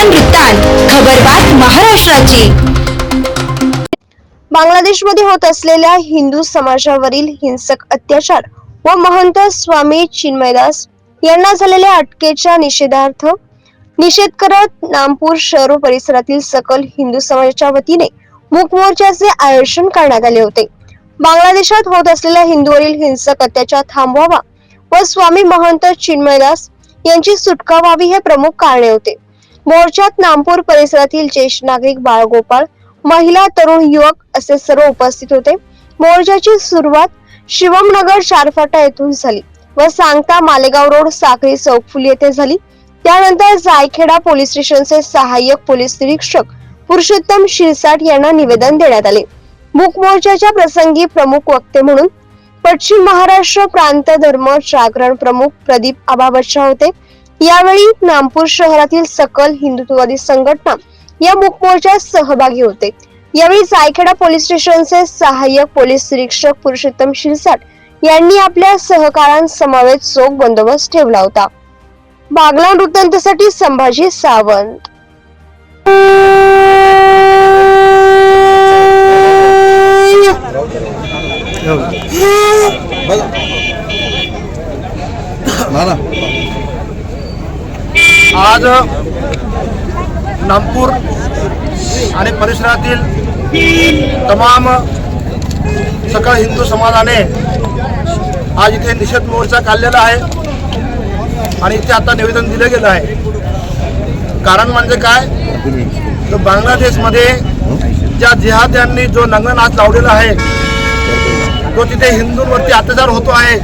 वृत्तांत खबरबात महाराष्ट्राची. बांगलादेशमध्ये होत असलेल्या हिंदू समाजावरील हिंसक अत्याचार व महंत स्वामी चिन्मयदास यांना झालेल्या अटकेच्या निषेधार्थ निषेध करत नामपूर शहर परिसरातील सकल हिंदू समाजाच्या वतीने मूक मोर्चाचे आयोजन करण्यात आले होते. बांगलादेशात होत असलेल्या हिंदूवरील हिंसक अत्याचार थांबवावा व स्वामी महंत चिन्मयदास यांची सुटका व्हावी हे प्रमुख कारणे होते. मोर्चात नामपूर परिसरातील ज्येष्ठ नागरिक बाळगोपाळ महिला तरुण युवक असे सर्व उपस्थित होते. मोर्चाची सुरुवात शिवमनगर चारफाटा येथून झाली व सांगता मालेगाव रोड साखळी चौकफुली येथे झाली. त्यानंतर जायखेडा पोलीस स्टेशनचे सहाय्यक पोलीस निरीक्षक पुरुषोत्तम शिरसाट यांना निवेदन देण्यात आले. मूक मोर्चाच्या प्रसंगी प्रमुख वक्ते म्हणून पश्चिम महाराष्ट्र प्रांत धर्म जागरण प्रमुख प्रदीप आबाबच्चा होते. यावेळी नामपूर शहरातील सकल हिंदुत्ववादी संघटना या मूक मोर्चात सहभागी होते. यावेळी जायखेडा पोलीस स्टेशनचे सहाय्यक पोलीस निरीक्षक पुरुषोत्तम शिरसाट यांनी आपल्या सहकारांसमवेत चोख बंदोबस्त ठेवला होता. बागला वृत्तांतासाठी संभाजी सावंत. ना ना आज नागपूर आणि परिसरातील तमाम सकळ हिंदू समाजाने आज इथे निषेध मोर्चा काढलेला आहे आणि इथे आता निवेदन दिलं गेलं आहे. कारण म्हणजे काय? तर बांगलादेशमध्ये ज्या जिहाद्यांनी जो नंगनाच लावलेला आहे तो तिथे हिंदूंवरती अत्याचार होतो आहे.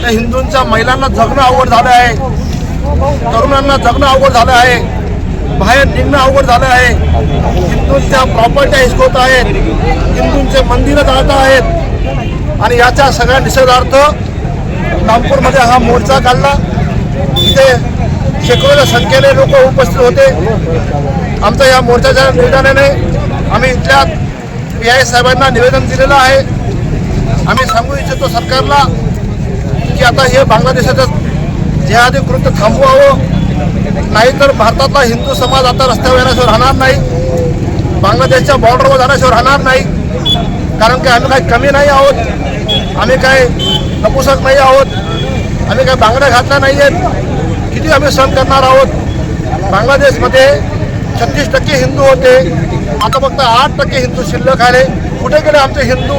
त्या हिंदूंच्या महिलांना जगणं अवघड झालं आहे. तरुणांना जगणं अवघड झालं आहे. बाहेर निघणं अवघड झालं आहे. हिंदूंच्या प्रॉपर्ट्या हिसकवत आहेत. हिंदूंचे मंदिरं जाळत आहेत. आणि याच्या सगळ्या निषेधार्थ नागपूरमध्ये हा मोर्चा काढला. इथे शेकडोच्या संख्येने लोक उपस्थित होते. आमच्या या मोर्चाच्या निर्णयाने आम्ही इथल्या पी आय साहेबांना निवेदन दिलेलं आहे. आम्ही सांगू इच्छितो सरकारला की आता हे बांगलादेशाचं जेहादीकृत थांबवावं नाहीतर भारतातला हिंदू समाज आता रस्त्यावर येण्याशिवाय राहणार नाही बांगलादेशच्या बॉर्डरवर जाण्याशिवाय राहणार नाही. कारण की आम्ही काही कमी नाही आहोत आम्ही काय नपुसक नाही आहोत आम्ही काय बांगड्या घातल्या नाही आहेत. किती आम्ही सण करणार आहोत? बांगलादेशमध्ये छत्तीस टक्के हिंदू होते. आता फक्त आठ टक्के हिंदू शिल्लक आले कुठे गेले आमचे हिंदू?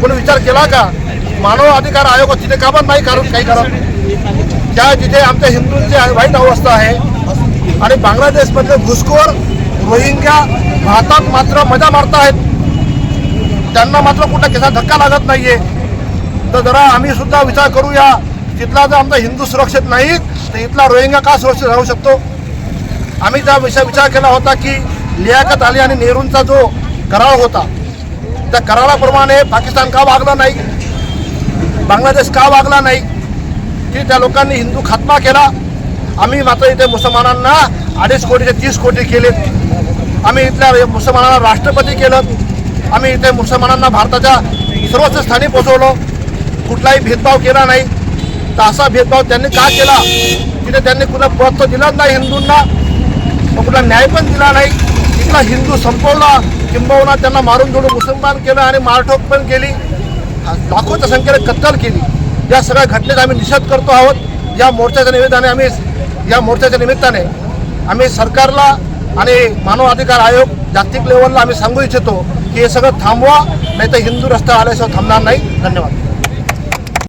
कोणी विचार केला का? मानव अधिकार आयोग तिथे काबर नाही? कारण काही करत त्या जिथे आमच्या हिंदूंची वाईट अवस्था आहे आणि बांगलादेशमधले घुसखोर रोहिंग्या भारतात मात्र मजा मारतायत त्यांना मात्र कुठं केसा धक्का लागत नाहीये. तर जरा आम्ही सुद्धा विचार करूया तिथला जर आमचा हिंदू सुरक्षित नाही तर इथला रोहिंग्या का सुरक्षित राहू शकतो? आम्ही त्या विषय विचार केला होता की लियाकत आली आणि नेहरूंचा जो करार होता त्या कराराप्रमाणे पाकिस्तान का वागला नाही? बांगलादेश का वागला नाही? की त्या लोकांनी हिंदू खात्मा केला. आम्ही मात्र इथे मुसलमानांना अडीच कोटी ते तीस कोटी केलेत. आम्ही इथल्या मुसलमानांना राष्ट्रपती केलं. आम्ही इथे मुसलमानांना भारताच्या सर्वोच्च स्थानी पोचवलो कुठलाही भेदभाव केला नाही. तर असा भेदभाव त्यांनी का केला? तिथे त्यांनी कुठला पद तर दिलाच नाही हिंदूंना. कुठला न्याय पण दिला नाही. इथला हिंदू संपवला. किंबहुना त्यांना मारून जोडून मुसलमान केलं आणि मारठोक पण केली. लाखोच्या संख्येने कत्तल केली. या सगळ्या घटनेचा आम्ही निषेध करतो आहोत. या मोर्चाच्या निमित्ताने आम्ही या मोर्चाच्या निमित्ताने आम्ही सरकारला आणि मानव अधिकार आयोग जागतिक लेवलला आम्ही सांगू इच्छितो की हे सगळं थांबवा नाही तर हिंदू रस्त्यावर आल्याशिवाय थांबणार नाही. धन्यवाद.